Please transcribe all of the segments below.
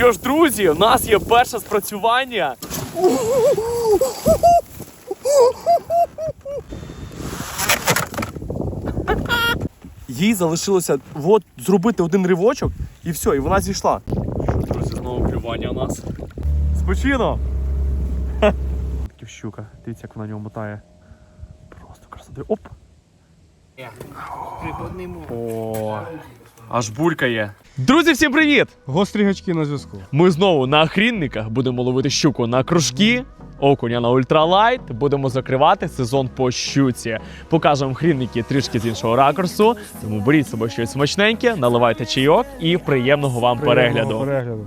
Що ж, друзі, у нас є перше спрацювання. Їй залишилося от зробити один ривочок і все, і вона зійшла. Що друзі, знову клювання у нас. Спочино! Щука, дивіться, як вона нього мотає. Просто красоти. Оп! О, аж булькає. Друзі, всім привіт! Гострі гачки на зв'язку. Ми знову на охрінниках будемо ловити щуку на кружки, окуня на ультралайт. Будемо закривати сезон по щуці. Покажемо хрінники трішки з іншого ракурсу. Тому беріть з собою щось смачненьке, наливайте чайок і приємного вам перегляду. перегляду.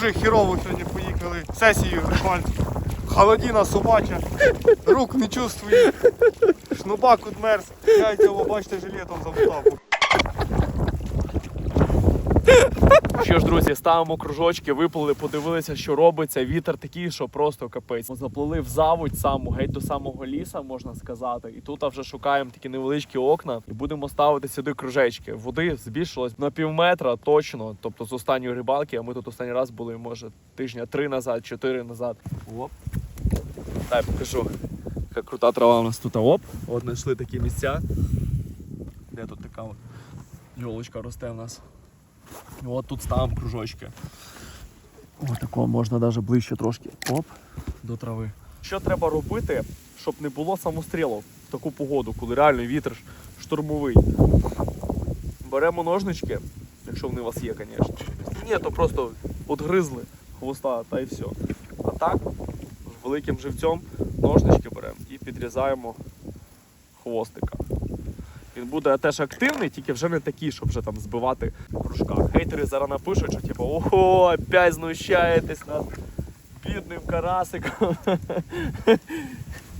Дуже хірово сьогодні поїхали. Сесію. Холодіна собача. Рук не чувствую. Шнубак одмерз. Яйця, бачите, жилетом замотав. Що ж, друзі, ставимо кружочки, виплили, подивилися, що робиться. Вітер такий, що просто капець. Заплили в заводь саму, геть до самого ліса, можна сказати. І тут вже шукаємо такі невеличкі окна і будемо ставити сюди кружечки. Води збільшилось на пів метра точно. Тобто з останньої рибалки, а ми тут останній раз були, може, тижня три назад, чотири назад. Оп. Дай покажу. Яка крута трава у нас тут. Оп. От знайшли такі місця. Де тут така от йолочка росте у нас. От тут ставимо кружочки. Ось такого можна навіть ближче трошки. Оп, до трави. Що треба робити, щоб не було самострілу в таку погоду, коли реально вітер штурмовий. Беремо ножнички, якщо вони у вас є, звісно. Ні, то просто отгризли хвоста та й все. А так, великим живцем ножнички беремо і підрізаємо хвостика. Він буде теж активний, тільки вже не такий, щоб вже там збивати кружка. Хейтери зараз напишуть, що типу, ого, опять знущаєтесь над бідним карасиком.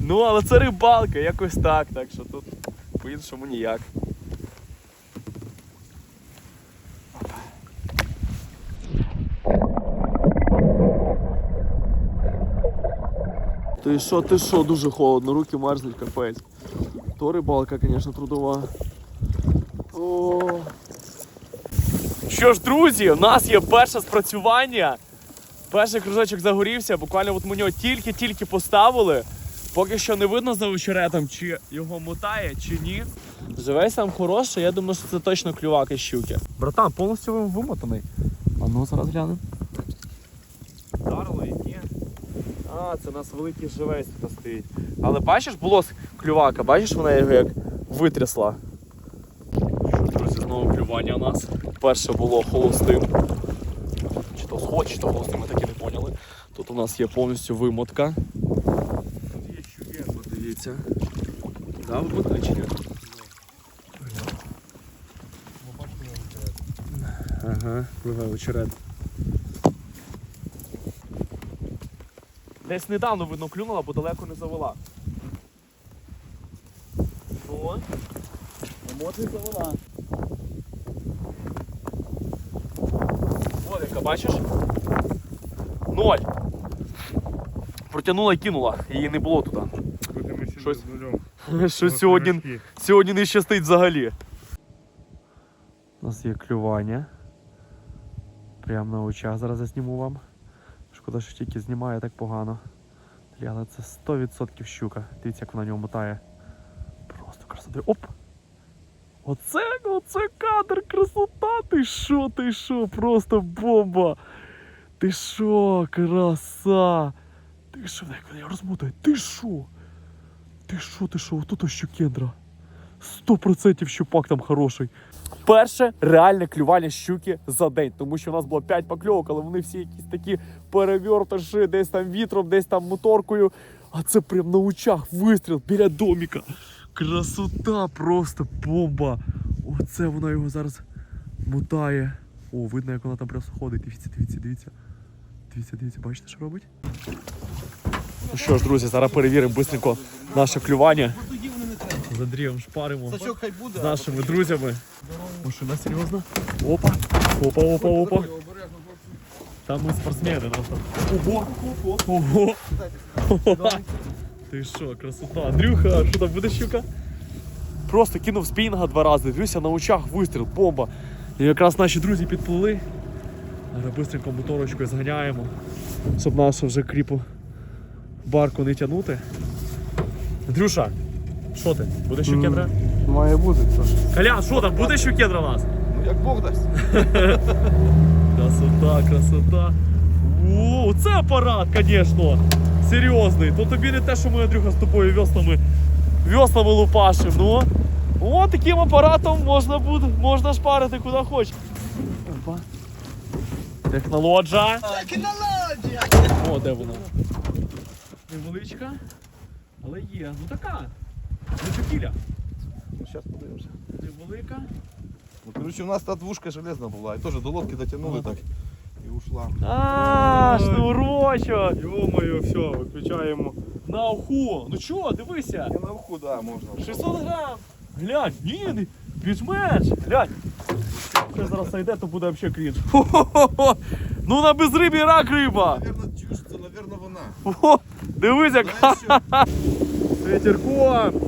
ну, але це рибалка, якось так, так що тут по-іншому ніяк. Ти що, ти що, дуже холодно, руки мерзнуть, капець. То рибалка, звісно, трудова. О. Що ж, друзі, у нас є перше спрацювання. Перший кружочок загорівся, буквально от ми нього тільки-тільки поставили. Поки що не видно за очеретом, чи його мотає, чи ні. Живе сам хороший, я думаю, що це точно клювак із щуки. Братан, повністю вимотаний. А ну зараз глянемо. Вдарило і ні. А, це у нас великий живець тут стоїть. Але бачиш, було клювака, бачиш, вона його як витрясла. Друзі, знову клювання у нас. Перше було холостим. Чи то сход, чи то холостим, ми так і не поняли. Тут у нас є повністю вимотка. Тут є щуки, подивіться. Да, ні? Ага, пливе очерет. Десь недавно видно клюнула, бо далеко не завела. Ну, емоції завела. От яка, бачиш? Ноль. Протягнула і кинула, її не було туди. Щось- Що сьогодні, сьогодні не щастить взагалі. У нас є клювання. Прямо на очах зараз засніму вам. Шкода, що тільки знімає так погано. Але це 100% щука. Дивіться, як вона нього мотає. Просто красота. Оп! Оце, оце кадр, красота! Ти що, ти що? Просто бомба! Ти що, краса! Ти що, як вона його розмотає? Ти що? Ти що, ти що? Отут ось щукендра. 100% щупак там хороший. Перше реальне клювання щуки за день, тому що у нас було 5 покльовок, але вони всі якісь такі переверташі, десь там вітром, десь там моторкою. А це прям на очах вистріл біля доміка. Красота, просто бомба. Оце вона його зараз мотає. О, видно, як вона там просто ходить. Дивіться, дивіться, дивіться. Дивіться, дивіться, бачите, що робить? Ну що ж, друзі, зараз перевіримо швидко наше клювання. З Андрієм шпаримо. Сачок хай буде. З нашими друзями. Машина серйозна. Опа. Опа, опа, опа. Там ми спортсмени. ну. Ого. Ого. Ти що, красота. Андрюха, що там буде щука? Просто кинув спінга два рази. Дивлюся на очах вистріл, бомба. І якраз наші друзі підпливли. Зараз бистренько моторочкою зганяємо, щоб нашу вже кріпу барку не тягнути. Андрюша, що ти? Буде щукедра? Має бути. Це ж. Колян, що там, буде щукедра у нас? Ну як Бог дасть. Красота, красота. О, це апарат, звісно. Серйозний. То тобі не те, що ми, Андрюха, з тобою веслами, веслами лупашим. Ну, о, таким апаратом можна буде, можна шпарити куди хочеш. Опа. Технологія. Технологія! О, де вона? Невеличка, але є. Ну така. Не. Ну, зараз подивимося. Невелика. Ну, короче, у нас та двушка железна була, і теж до лодки дотягнули так. І ушла. А, шнурочок. Йо-моє, все, виключаємо. На уху. Ну чого, дивися. І на уху, да, можна. 600 грам. Глянь, ні, не- більш-менш. Глянь. Це зараз зайде, то буде взагалі крінж. Хо-хо-хо. Ну на безрибі рак риба. Наверно, чуш, це, наверно, вона. О, дивись, яка. Знаєш що? Ветерком.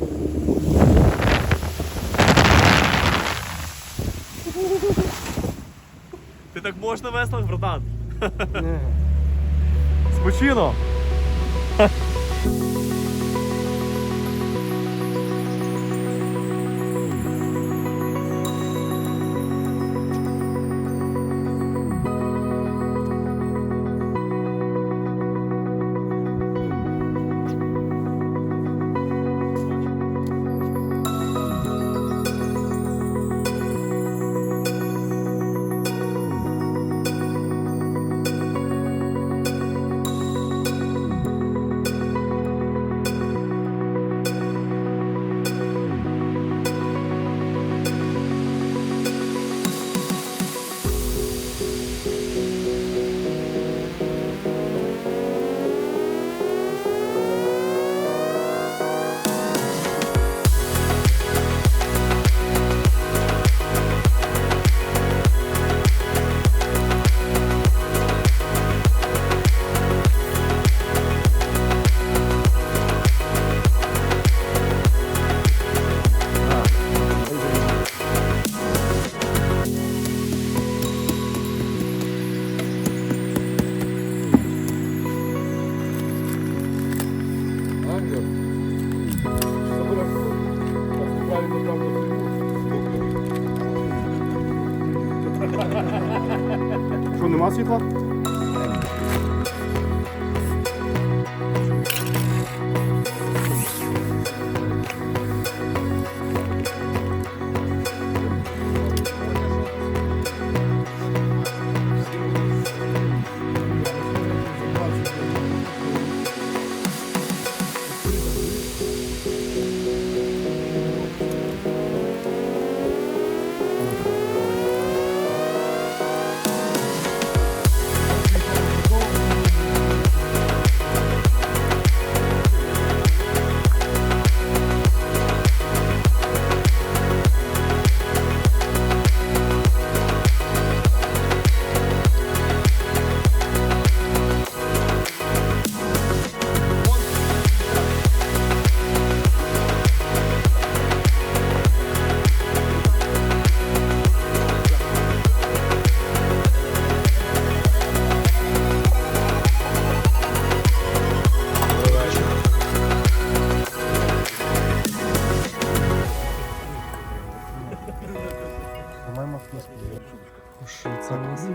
Так можна на веслах, братан? Спочино.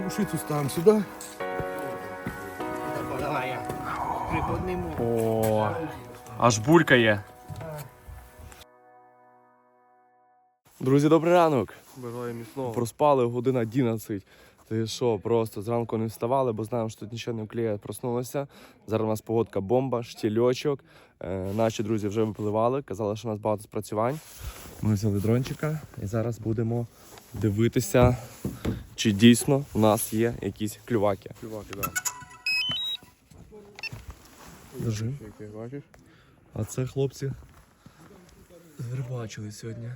Ушицу ставим сюда. О, аж булькає. Друзі, добрий ранок. Бажаю міцного. Проспали година 11. Ти що, просто зранку не вставали, бо знаємо, що тут нічого не вклеє. Проснулися. Зараз у нас погодка бомба, штільочок. Е, наші друзі вже випливали, казали, що у нас багато спрацювань. Ми взяли дрончика і зараз будемо дивитися, чи дійсно у нас є якісь клюваки. Чуваки, да. Держи. А це хлопці рибачили сьогодні.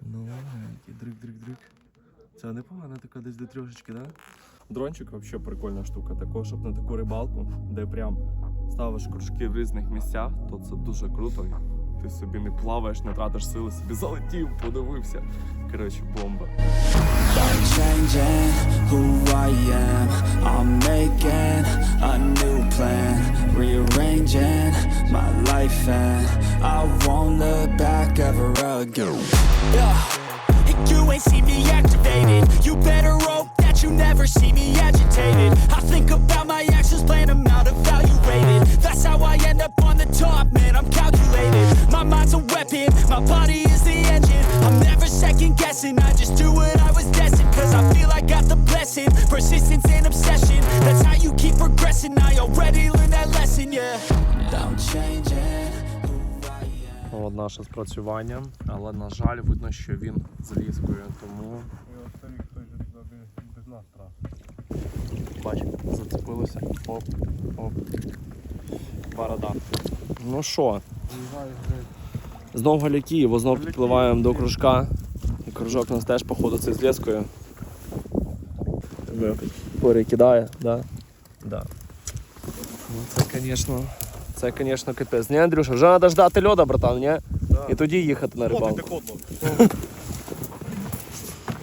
Ну, який дрик-дрик-дрик. Це непогана така десь до трьошечки, да? Дрончик взагалі прикольна штука. Також, щоб на таку рибалку, де прям ставиш кружки в різних місцях, то це дуже круто. Ти собі не плаваєш, не тратиш сили, собі залетів, подивився. Коротше, бомба. I'm changing who I am. I'm making a new plan, rearranging my life, and I won't look back ever again. Yeah, and you ain't see me activated. You better hope that you never see me agitated. I think about my actions, plan them out, evaluated. That's how I end up on the top, man. I'm calculated. My mind's a weapon, my body is the engine. I'm never second guessing, I just do what I was destined. Cause I feel I got the blessing, persistence and obsession. That's how you keep progressing. I already learned that lesson, yeah. I'm changing От наше спрацювання, але на жаль, видно, що він з ліскою, тому І от старий хтось же туди без- без нас трапив. бач, зацепилося. Оп, оп. Борода. Ну що, блядь, знов галяки, бо знов підпливаємо до кружка. І кружок у нас теж, походу, це з ліскою. Перекидає, да? Да. Ну, це, звісно, це, звісно, капець. Ні, Андрюша, вже треба ждати льода, братан, ні? Да. І тоді їхати на рибалку. кодло.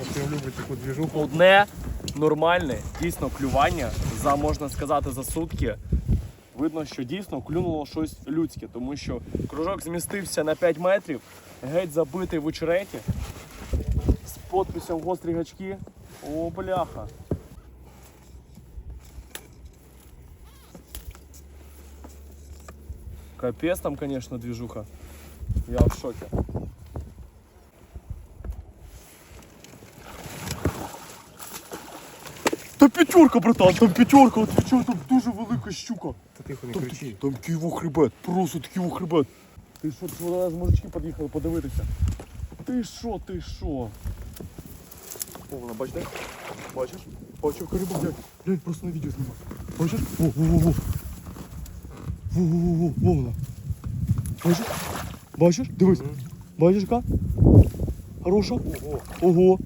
От я люблю таку двіжуху. Одне нормальне, дійсно клювання за можна сказати за сутки. Видно, що дійсно клюнуло щось людське, тому що кружок змістився на 5 метрів, геть забитий в очереті з подписом гострі гачки. О, бляха. Капець там, конечно, движуха. Я в шоке. Та п'ятерка, братан, там п'ятерка, отвічаю, там дуже велика щука. Та тихо, не кричи. там такий вохребет, просто такий вохребет. Ти що, це з мужички під'їхали подивитися. Ти що, ти що? О, вона, бач, де? Бачиш? Яка риба, глянь. Глянь, просто на відео знімай. Бачиш? О, во, во. Во, во, во, во, во вона. Бачиш? Бачиш? Дивись. Бачиш, яка? Хороша? Ого. Ого.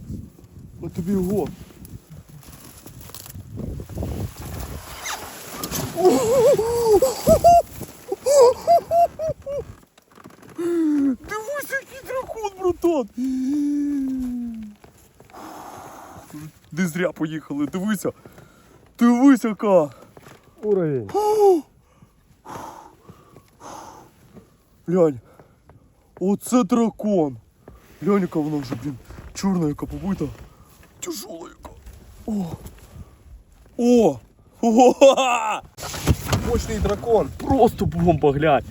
От тобі ого. Не поїхали, дивися! Дивись, яка! Уровень. Глянь! Оце дракон! Глянь, яка вона вже, блін, чорна, яка побита. Тяжола яка. О! О! О! Мощний дракон. Просто бомба, глянь.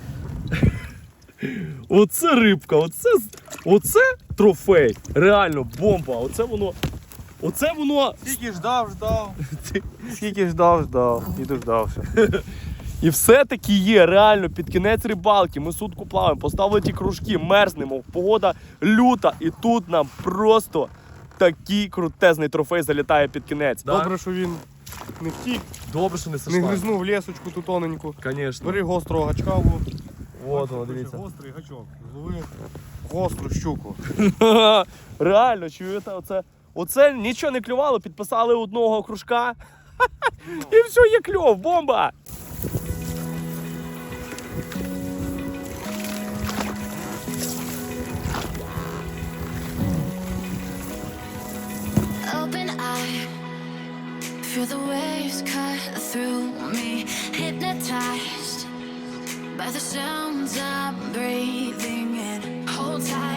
Оце рибка, оце, оце трофей. Реально бомба. Оце воно. Оце воно. Скільки ждав, ждав. Скільки ждав, ждав. І дождався. І все-таки є реально під кінець рибалки. Ми сутку плаваємо, поставили ті кружки, мерзнемо, погода люта, і тут нам просто такий крутезний трофей залітає під кінець. Добре, що він не втік, Добре, що не не гризнув лісочку ту тоненьку. Звісно. Бери гострого гачка. Вот воно, дивіться. Гострий гачок. Злови гостру щуку. Реально, чуєте, оце, оце нічого не клювало, підписали одного кружка. І все, є кльов, бомба! Open eye, feel the waves cut through me. Hypnotized by the sounds I'm breathing in. Hold tight,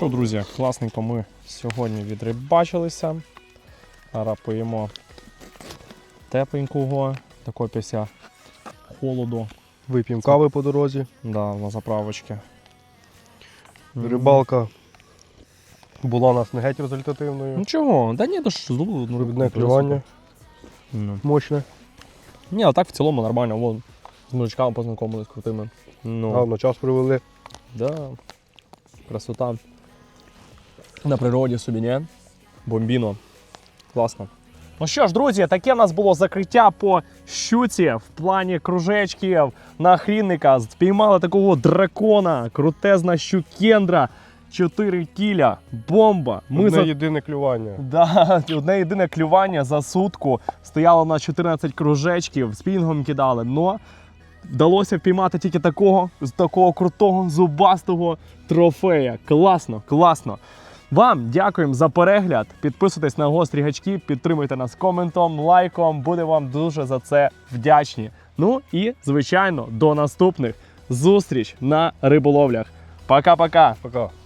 Що, друзі, класненько ми сьогодні відрибачилися. Зараз поїмо тепленького, такого після холоду. Вип'ємо кави по дорозі. Да, на заправочки. Рибалка була у нас не геть результативною. Нічого, да ні, то ж зловили одну рибку. Одне клювання Ну. мощне. Ні, а так в цілому нормально, вон, з мужичками познайомились крутими. Ну, Гарно час провели. да. Красота. На природі собі, ні? Бомбіно. Класно. Ну що ж, друзі, таке в нас було закриття по щуці в плані кружечків на хрінника. Спіймали такого дракона, крутезна щукендра, 4 кіля, бомба. Ми Одне за... єдине клювання. Да, одне єдине клювання за сутку. Стояло на 14 кружечків, спінгом кидали. Но вдалося впіймати тільки такого, такого крутого зубастого трофея. Класно, класно. Вам дякуємо за перегляд. Підписуйтесь на гострі гачки, підтримуйте нас коментом, лайком. Буде вам дуже за це вдячні. Ну і, звичайно, до наступних зустріч на риболовлях. Пока-пока! Пока.